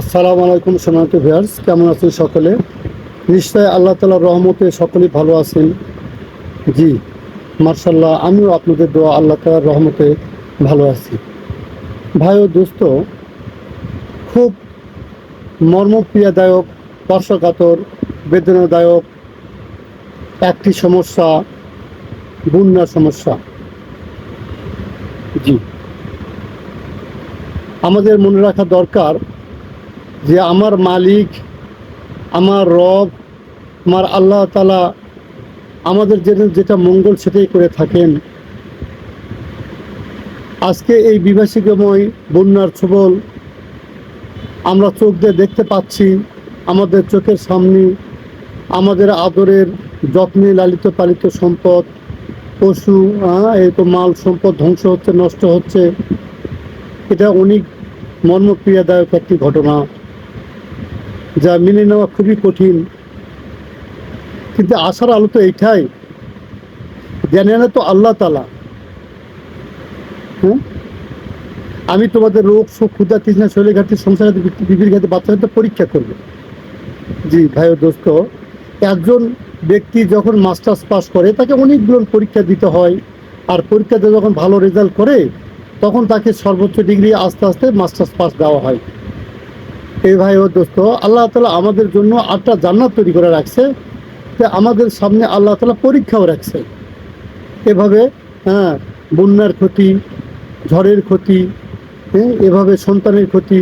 আসসালামু আলাইকুম সোনাত ভিয়ার্স কেমন আছেন সকলে? নিশ্চয় আল্লাহ তালার রহমতে সকলেই ভালো আছেন। জি, মার্শাল্লাহ, আমিও আপনাদের দোয়া আল্লাহ তালার রহমতে ভালো আছি। ভাই ও দোস্ত, খুব মর্মপ্রিয়াদায়ক স্পর্শকাতর বেদনাদায়ক একটি সমস্যা, বন্যা সমস্যা। জি, আমাদের মনে রাখা দরকার যে আমার মালিক আমার রব আমার আল্লাহ তালা আমাদের যেটা যেটা মঙ্গল সেটাই করে থাকেন। আজকে এই বিভাষিকময় বন্যার ছবল আমরা চোখ দিয়ে দেখতে পাচ্ছি আমাদের চোখের সামনে আমাদের আদরের যত্নে লালিত পালিত সম্পদ পশু হ্যাঁ, এই তো মাল সম্পদ ধ্বংস হচ্ছে নষ্ট হচ্ছে। এটা অনেক মর্মপ্রিয়াদায়ক একটি ঘটনা। যা মেনে নেওয়া খুবই কঠিন। কিন্তু আশার আলো তো এইটাই। জ্ঞানে তো আল্লাহ তালা হ্যাঁ আমি তোমাদের রোগ, সুখ ক্ষুদা তৃষ্ণা শৈলী ঘাটতি, সংসার বিবির ঘাটে বাচ্চাদের পরীক্ষা করবে। জি, ভাই দোস্ত, একজন ব্যক্তি যখন মাস্টার্স পাস করে, তাকে অনেকগুলো পরীক্ষা দিতে হয়। আর পরীক্ষাতে যখন ভালো রেজাল্ট করে, তখন তাকে সর্বোচ্চ ডিগ্রি আস্তে আস্তে মাস্টার্স পাস দেওয়া হয়। এই ভাই ও দোস্ত, আল্লাহ তালা আমাদের জন্য আটটা জান্নাত তৈরি করে রাখছে। যে আমাদের সামনে আল্লাহ তালা পরীক্ষাও রাখছে। এভাবে হ্যাঁ বন্যার ক্ষতি, ঝড়ের ক্ষতি হ্যাঁ এভাবে সন্তানের ক্ষতি,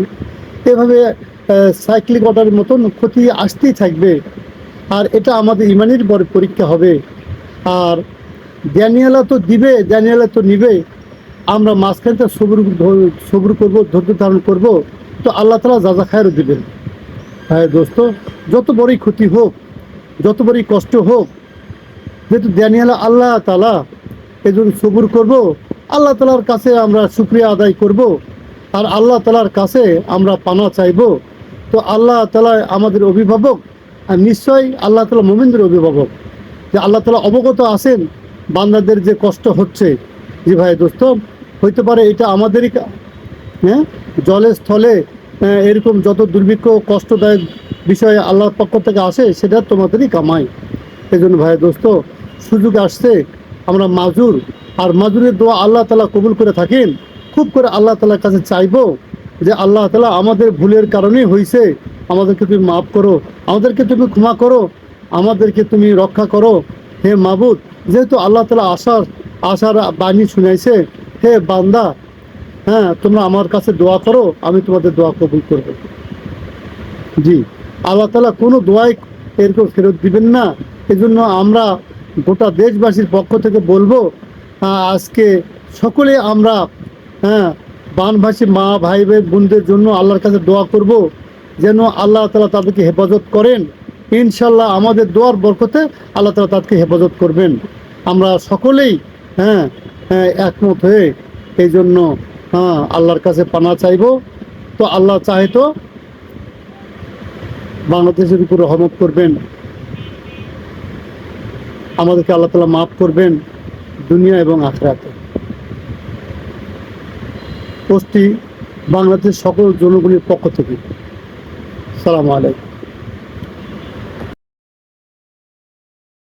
এভাবে সাইক্লিক অর্ডারের মতন ক্ষতি আসতেই থাকবে। আর এটা আমাদের ইমানের বড় পরীক্ষা হবে। আর জ্ঞানীয়ালা তো দিবে জ্ঞানীয়ালা তো নিবে। আমরা মাঝখানটা সবুর সবুর করব, ধৈর্য ধারণ করব। তো আল্লাহ তালা যা যা খায়ও দিবেন। হ্যাঁ দোস্ত, যত বড়ই ক্ষতি হোক, যত বড়ই কষ্ট হোক, যেহেতু জ্ঞানীয়ালা আল্লাহ তালা এজন্য সবুর করব, আল্লাহ তালার কাছে আমরা শুক্রিয়া আদায় করব, আর আল্লাহ তালার কাছে আমরা পানা চাইব। তো আল্লাহ তালা আমাদের অভিভাবক, আর নিশ্চয়ই আল্লাহ তালা মোমিনদের অভিভাবক, যে আল্লাহ তালা অবগত আছেন বান্দাদের যে কষ্ট হচ্ছে। জি ভাই, দোস্ত, হইতে পারে এটা আমাদেরই হ্যাঁ? জলে স্থলে এরকম যত দুর্ভিক্ষ কষ্টদায়ক বিষয় আল্লাহর পক্ষ থেকে আসে, সেটা তোমাদেরই কামাই। এই জন্য ভাই দোস্ত, সুযোগ আসছে, আমরা মাজুর। আর মাজুরের দোয়া আল্লাহ তালা কবুল করে থাকেন। খুব করে আল্লাহ তালার কাছে চাইব যে আল্লাহ তালা আমাদের ভুলের কারণেই হয়েছে আমাদেরকে তুমি মাফ করো, আমাদেরকে তুমি ক্ষমা করো, আমাদেরকে তুমি রক্ষা করো। হে মাবুদ, যেহেতু আল্লাহ তালা আশার আশার বাণী শুনাইছে, হে বান্দা হ্যাঁ তোমরা আমার কাছে দোয়া করো, আমি তোমাদের দোয়া কবুল করব। জি, আল্লাহ তালা কোনো দোয়াই এরকম ফেরত দিবেন না। এজন্য আমরা গোটা দেশবাসীর পক্ষ থেকে বলব আজকে সকলে আমরা হ্যাঁ বানভাসী মা, ভাই ভাই বোনদের জন্য আল্লাহর কাছে দোয়া করব, যেন আল্লাহ তালা তাদেরকে হেফাজত করেন। ইনশাল্লাহ আমাদের দোয়ার বরকতে আল্লাহ তালা তাদেরকে হেফাজত করবেন। আমরা সকলেই হ্যাঁ হ্যাঁ একমত হয়ে এই জন্য হ্যাঁ আল্লাহর কাছে পানা চাইব। তো আল্লাহ চাহে তো বাংলাদেশের উপর রহমত করবেন। আমাদেরকে আল্লাহ তালা মাফ করবেন দুনিয়া এবং আখরাতে। পোস্টটি বাংলাদেশ সকল জনগণের পক্ষ থেকে। সালাম আলাইকুম।